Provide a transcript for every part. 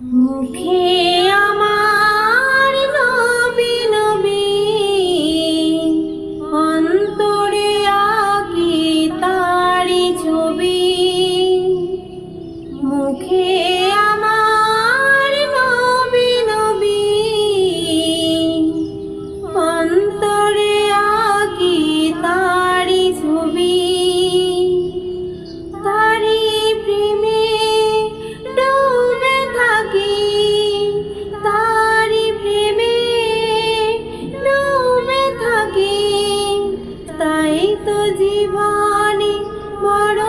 মুখে আমার জীবনে বড়ই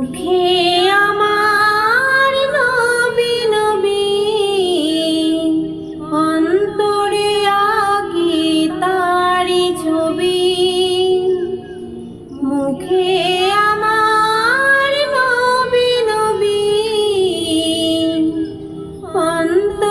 মুখে আমার নবী নবী অন্তরে আগে তারি ছবি। মুখে আমার নবী নবী অন্তরে